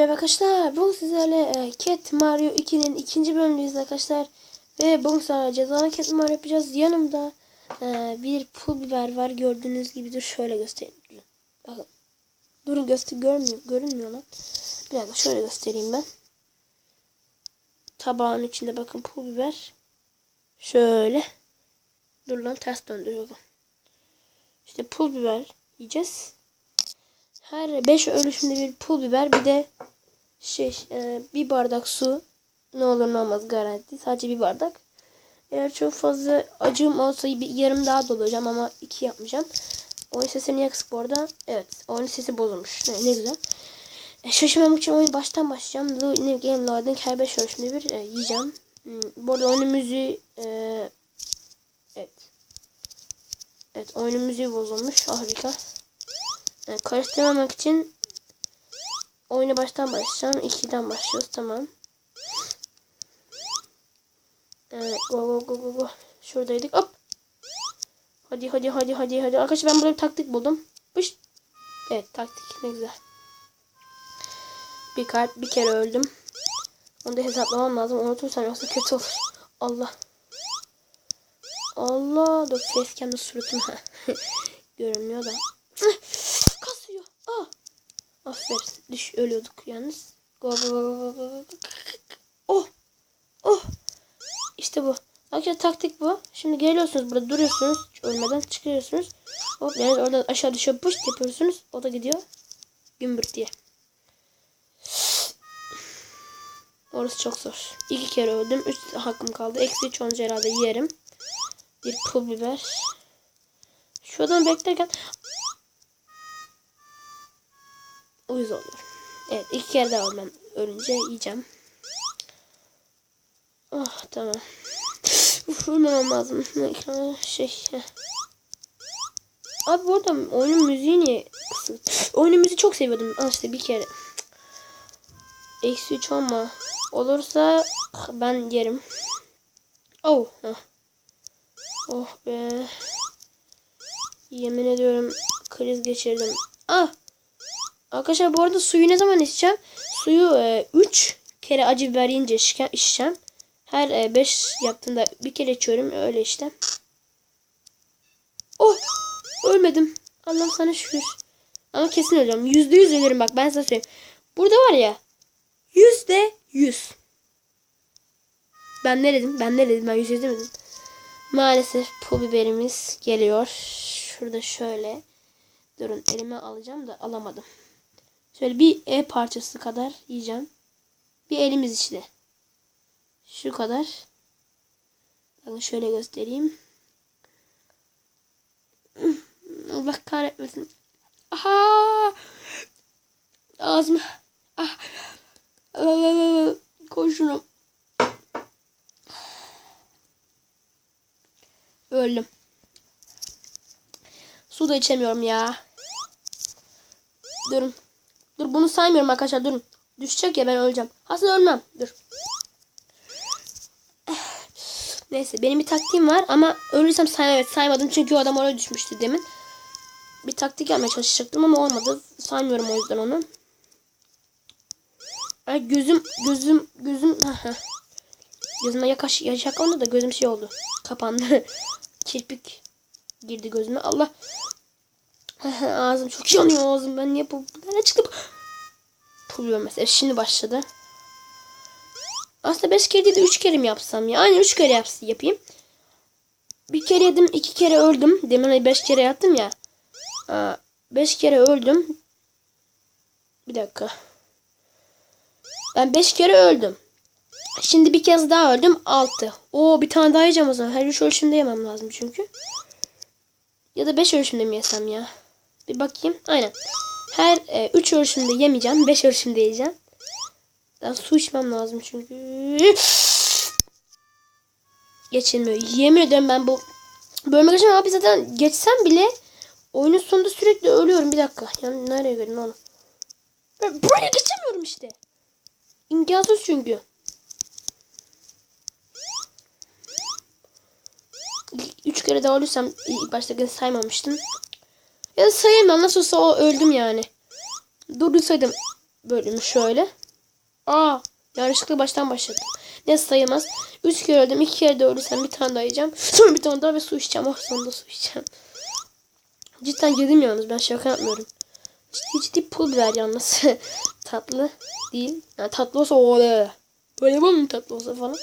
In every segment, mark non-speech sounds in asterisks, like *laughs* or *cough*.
Merhaba arkadaşlar. Bugün sizlerle e, Cat Mario 2'nin ikinci bölümündeyiz arkadaşlar. Ve bugün sana cezalı Cat Mario yapacağız. Yanımda e, bir pul biber var. Gördüğünüz gibi dur şöyle göstereyim. Bakın. Durun göster görmüyor. Görünmüyor lan. Bir dakika şöyle göstereyim ben. Tabağın içinde bakın pul biber. Şöyle. Dur lan ters döndürüyorum. İşte pul biber yiyeceğiz. Her 5 ölüşümde bir pul biber bir de şey e, bir bardak su ne olur ne olmaz garanti sadece bir bardak. Eğer çok fazla acım olsa bir yarım daha dolacağım ama iki yapmayacağım. Oyun sesini yaksık bu arada. Evet oyun sesi bozulmuş. Ne, ne güzel. E, şaşırmamak için oyunu baştan başlayacağım. New Game Loading her 5 ölüşümde bir e, yiyeceğim. Hmm, bu arada oyunun müziği e, evet. Evet oyunun müziği bozulmuş. Harika. Yani karıştırmamak için oyuna baştan başlayacağım. 2'den başlıyoruz. Tamam. Evet. Go go go go go. Şuradaydık. Hop. Hadi hadi hadi hadi hadi. Arkadaşlar ben burada bir taktik buldum. Pış. Evet taktik. Ne güzel. Bir kalp bir kere öldüm. Onu da hesaplamam lazım. Unutursam yoksa kötü olur. Allah. Allah. Dur facecam'da suratım. *laughs* Görünmüyor da. Kasıyor. Ah. Düş ölüyorduk yalnız. Oh. Oh. İşte bu. Arkadaşlar taktik bu. Şimdi geliyorsunuz burada duruyorsunuz. Ölmeden çıkıyorsunuz. Hop yani oradan aşağı düşüyor push yapıyorsunuz. O da gidiyor. Gümbürt diye. Orası çok zor. İki kere öldüm. Üç hakkım kaldı. Eksi üç olunca herhalde yerim. Bir pul biber. Şuradan beklerken uyuz oluyorum. Evet iki kere daha ölmem. Ölünce yiyeceğim. Oh tamam. Uf ölmemem lazım. Şey. Abi bu arada oyunun müziği niye? Oyunun müziği çok seviyordum. Al işte bir kere. Eksi 3 olma. Olursa ben yerim. Oh. Oh be. Yemin ediyorum kriz geçirdim. Ah. Arkadaşlar bu arada suyu ne zaman içeceğim? Suyu 3 e, kere acı biber yiyince içeceğim. Her 5 e, yaptığında bir kere içiyorum. Öyle işte. Oh. Ölmedim. Allah sana şükür. Ama kesin öleceğim. Yüzde yüz ölürüm bak ben size söyleyeyim. Burada var ya. Yüzde yüz. Ben ne dedim? Ben ne dedim? Ben yüz yüz demedim. Maalesef pul biberimiz geliyor. Şurada şöyle. Durun elime alacağım da alamadım. Şöyle bir E parçası kadar yiyeceğim. Bir elimiz işte. Şu kadar. Bakın şöyle göstereyim. Allah kahretmesin. Aha! Ağzım. Ah. Koy şunu. Öldüm. Su da içemiyorum ya. Durun. Dur bunu saymıyorum arkadaşlar durun. Düşecek ya ben öleceğim. Aslında ölmem. Dur. Neyse benim bir taktiğim var ama ölürsem say evet, saymadım çünkü o adam oraya düşmüştü demin. Bir taktik yapmaya çalışacaktım ama olmadı. Saymıyorum o yüzden onu. Ay gözüm gözüm gözüm gözüme yakaş onu da gözüm şey oldu. Kapandı. *laughs* Kirpik girdi gözüme. Allah. *laughs* ağzım çok yanıyor ağzım. Ben niye bu nereye çıktı? Pul mesela şimdi başladı. Aslında 5 kere değil de 3 kere mi yapsam ya? Aynen 3 kere yapsam, yapayım. Bir kere yedim, 2 kere öldüm. Demin 5 kere yattım ya. 5 kere öldüm. Bir dakika. Ben 5 kere öldüm. Şimdi bir kez daha öldüm. 6. Oo bir tane daha yiyeceğim o zaman. Her 3 ölçümde yemem lazım çünkü. Ya da 5 ölçümde mi yesem ya? Bir bakayım. Aynen. Her 3 e, ölçümde yemeyeceğim. 5 ölçümde yiyeceğim. Ben su içmem lazım çünkü. Geçilmiyor. Yemin ederim ben bu bölme geçemem abi zaten geçsem bile oyunun sonunda sürekli ölüyorum. Bir dakika. Yani nereye gelin onu? Buraya geçemiyorum işte. İmkansız çünkü. Üç kere daha ölürsem ilk başta saymamıştım. Ya sayamam. Nasıl olsa o öldüm yani. Dur saydım. bölümü şöyle. Aa yanlışlıkla baştan başladım. Ne sayılmaz. Üç kere öldüm. iki kere de bir tane daha yiyeceğim. *laughs* Sonra bir tane daha ve su içeceğim. Oh sonunda su içeceğim. Cidden yedim yalnız. Ben şaka yapmıyorum. Ciddi ciddi pul biber yalnız. *laughs* tatlı değil. Yani tatlı olsa o öyle. Böyle bu tatlı olsa falan.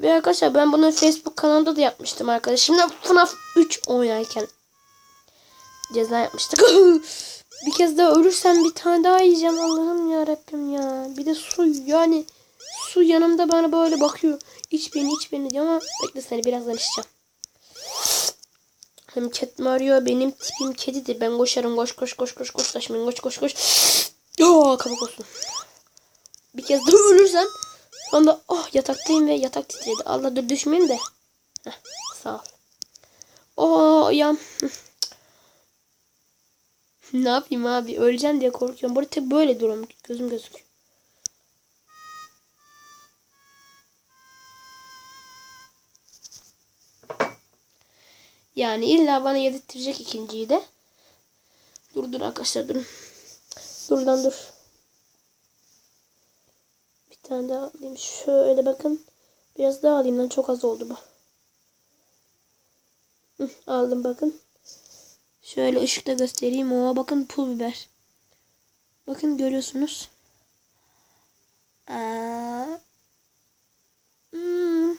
Ve arkadaşlar ben bunu Facebook kanalında da yapmıştım arkadaşımla. FNAF 3 oynarken ceza yapmıştık. *laughs* bir kez daha ölürsem bir tane daha yiyeceğim Allah'ım ya Rabbim ya. Bir de su yani su yanımda bana böyle bakıyor. İç beni iç beni diyor ama bekle seni birazdan içeceğim. Hem mi arıyor? Benim tipim kedidir. Ben koşarım. Koş koş koş koş koş. Taşmayın koş koş koş. Aa kabuk olsun. Bir kez daha ölürsem Onda oh yataktayım ve yatak titredi. Allah dur düşmeyeyim de. Heh, sağ ol. Oo ya. Ne yapayım abi? Öleceğim diye korkuyorum. Burada tabi böyle durum. Gözüm gözüküyor. Yani illa bana yedirttirecek ikinciyi de. Dur dur arkadaşlar durun. Dur lan dur. Bir tane daha alayım. Şöyle bakın. Biraz daha alayım lan. Çok az oldu bu. Hı, aldım bakın. Şöyle ışıkta göstereyim. Oo bakın pul biber. Bakın görüyorsunuz. Hmm. *laughs*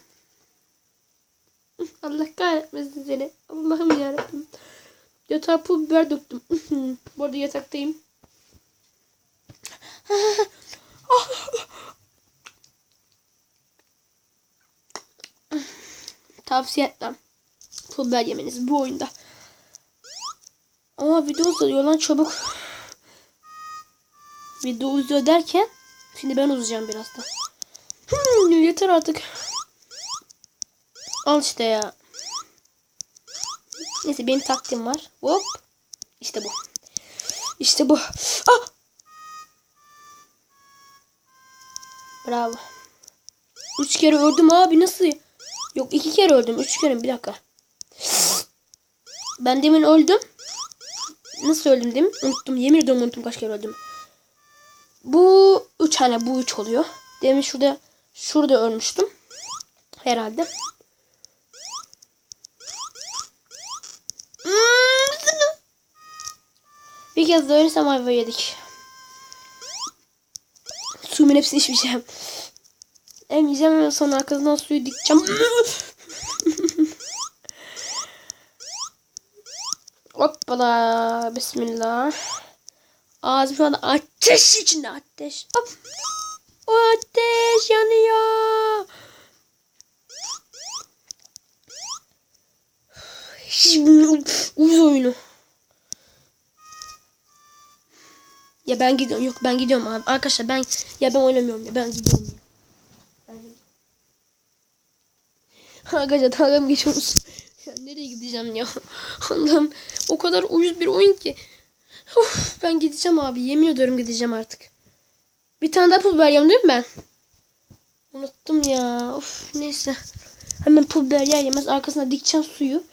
Allah kahretmesin seni. Allah'ım yarabbim. Yatağa pul biber döktüm. *laughs* Bu arada yataktayım. *laughs* Tavsiye etmem. Pul biber yemeniz bu oyunda. Ama video uzuyor lan çabuk. Video uzuyor derken şimdi ben uzayacağım birazdan. Hmm, yeter artık. Al işte ya. Neyse benim taktiğim var. Hop. İşte bu. İşte bu. Ah! Bravo. Üç kere öldüm abi nasıl? Yok iki kere öldüm. Üç kere? Bir dakika. Ben demin öldüm. Nasıl öldüm demin? Unuttum. Yemin ediyorum unuttum kaç kere öldüm. Bu üç tane bu üç oluyor. Demin şurada şurada ölmüştüm. Herhalde. Bir kez de ölürsem ayva yedik. Suyumun hepsini içmeyeceğim. Emeceğim ve sonra arkasından suyu dikeceğim. Hoppala. Bismillah. Ağzım şu anda ateş içinde ateş. Hop. O ateş yanıyor. Şimdi uyuz oyunu. Ya ben gidiyorum. Yok ben gidiyorum abi. Arkadaşlar ben ya ben oynamıyorum ya ben gidiyorum. Arkadaşlar dalga mı? Gideceğim ya? *laughs* Allah'ım o kadar uyuz bir oyun ki. Uf, ben gideceğim abi. Yemin ediyorum gideceğim artık. Bir tane daha pul biber yiyeyim değil mi ben? Unuttum ya. Of neyse. Hemen pul biber yer arkasına dikeceğim suyu.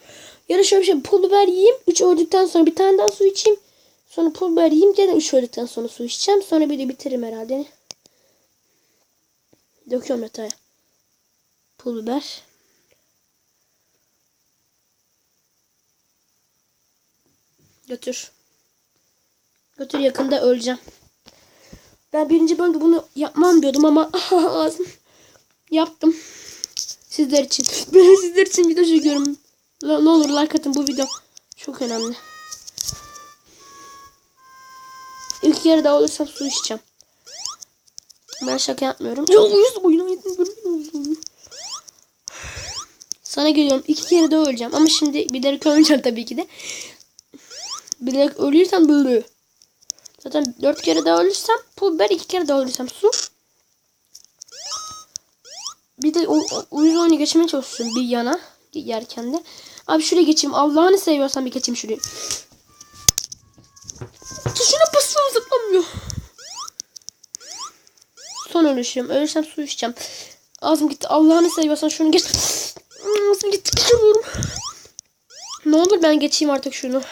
Ya da şöyle bir şey pul biber yiyeyim. Üç öldükten sonra bir tane daha su içeyim. Sonra pul biber yiyeyim. Gene üç öldükten sonra su içeceğim. Sonra bir de bitiririm herhalde. Döküyorum yatağa. Pul biber. Götür. Götür yakında öleceğim. Ben birinci bölümde bunu yapmam diyordum ama *laughs* yaptım. Sizler için. *laughs* Ben sizler için video çekiyorum. Ne olur like atın bu video. Çok önemli. İlk yarı daha olursam su içeceğim. Ben şaka yapmıyorum. Ya uyuz Sana geliyorum. İki kere daha öleceğim. Ama şimdi bilerek öleceğim tabii ki de. Bilerek ölürsem böyle. Zaten dört kere daha ölürsem pul biber iki kere daha ölürsem su. Bir de o, o uyuz oyunu geçmeye çalışıyorum bir yana yerken de. Abi şuraya geçeyim. Allah'ını seviyorsan bir geçeyim şuraya. Tuşuna basıyorum zıplamıyor. Son ölüşüm. Ölürsem su içeceğim. Ağzım gitti. Allah'ını seviyorsan şunu geç. Ağzım gitti. Geçemiyorum. Ne olur ben geçeyim artık şunu.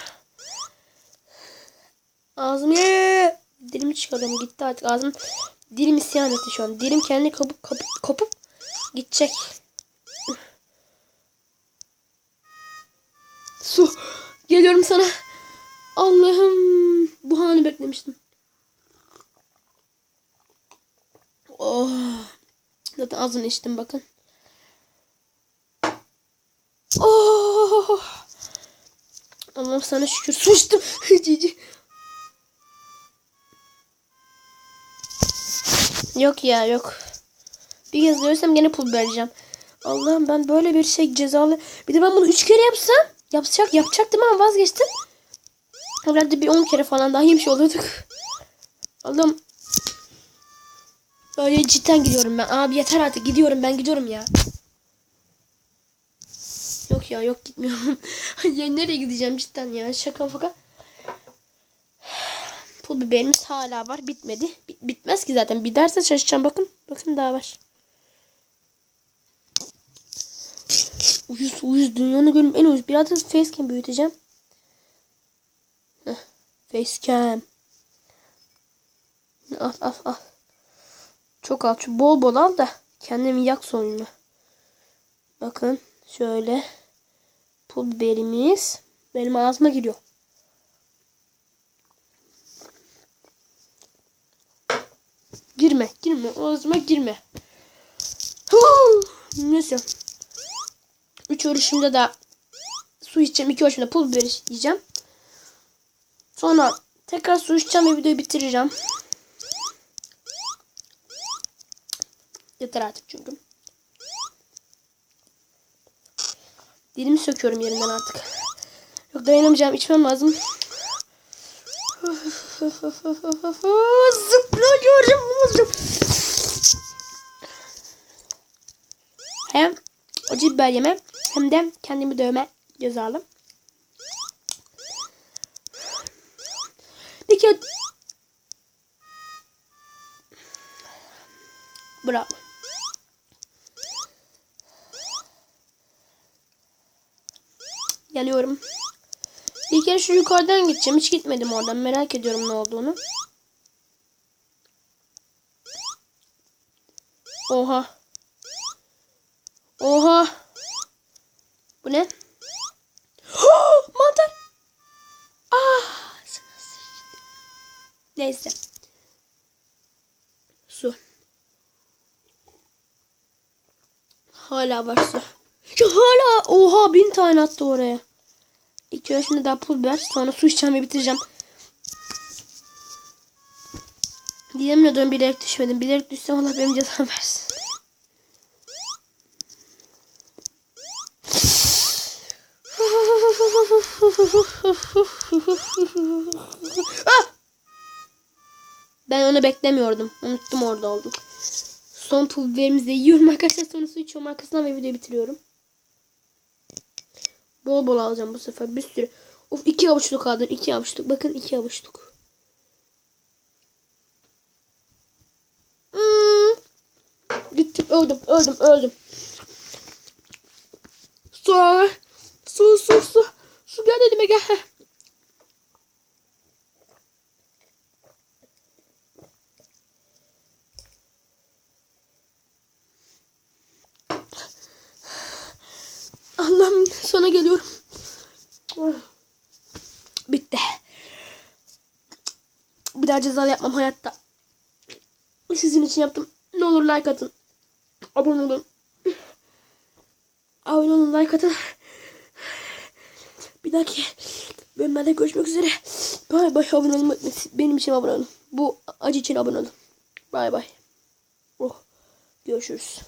Ağzım ye. Dilim çıkarıyorum. Gitti artık ağzım. Dilim isyan etti şu an. Dilim kendi kopup, kopup, kopup gidecek. Su. Geliyorum sana. Allah'ım. Bu anı beklemiştim. Oh. Zaten ağzını içtim bakın. Oh. Allah'ım sana şükür su içtim. *laughs* Yok ya yok. Bir kez görürsem gene pul vereceğim. Allah'ım ben böyle bir şey cezalı. Bir de ben bunu üç kere yapsam. Yapacak, yapacaktım ama vazgeçtim. Herhalde bir on kere falan daha yemiş oluyorduk. Allah'ım. Böyle cidden gidiyorum ben. Abi yeter artık gidiyorum ben gidiyorum ya. Yok ya yok gitmiyorum. *laughs* ya nereye gideceğim cidden ya şaka faka. Pul biberimiz hala var bitmedi. Bit- bitmez ki zaten. Biterse şaşacağım bakın. Bakın daha var. Uyuz uyuz dünyanın gönlüm en uyuz. Biraz da facecam büyüteceğim. Heh, facecam. Al al al. Çok al. Şu bol bol al da kendimi yak sonuna. Bakın şöyle pul biberimiz benim ağzıma giriyor. Girme, girme. Ağzıma girme. Huu! Neyse. Üç oruçumda da su içeceğim. iki oruçumda pul biber yiyeceğim. Sonra tekrar su içeceğim ve videoyu bitireceğim. Yeter artık çünkü. Dilimi söküyorum yerinden artık. Yok dayanamayacağım. içmem lazım. Zıplıyorum. Hem acı biber yeme hem de kendimi dövme cezalı. Peki Bravo. Geliyorum. Bir kere şu yukarıdan gideceğim. Hiç gitmedim oradan. Merak ediyorum ne olduğunu. Oha. Oha. Bu ne? *gasps* Mantar. Ah. Neyse. Su. Hala var su. Ya hala oha bin tane attı oraya. Yaşında daha pul biber. Sonra su içeceğim ve bitireceğim. Diyemiyordum bilerek düşmedim. Bilerek düşsem Allah benim cezam versin. *laughs* Ben onu beklemiyordum. Unuttum orada oldum. Son pul biberimizi yiyorum arkadaşlar. Sonra su içiyorum arkasından ve videoyu bitiriyorum. Bol bol alacağım bu sefer. Bir sürü. Of iki avuçluk aldım. iki avuçluk. Bakın iki avuçluk. Hmm. Gittim öldüm öldüm öldüm. Su. Su su su. Su gel elime gel. Allah'ım sona geliyorum. Bitti. Bir daha cezalı yapmam hayatta. Sizin için yaptım. Ne olur like atın. Abone olun. Abone olun like atın. Bir dahaki bölümlerde görüşmek üzere. Bay bay abone olun. Benim için abone olun. Bu acı için abone olun. Bay bay. Oh. Görüşürüz.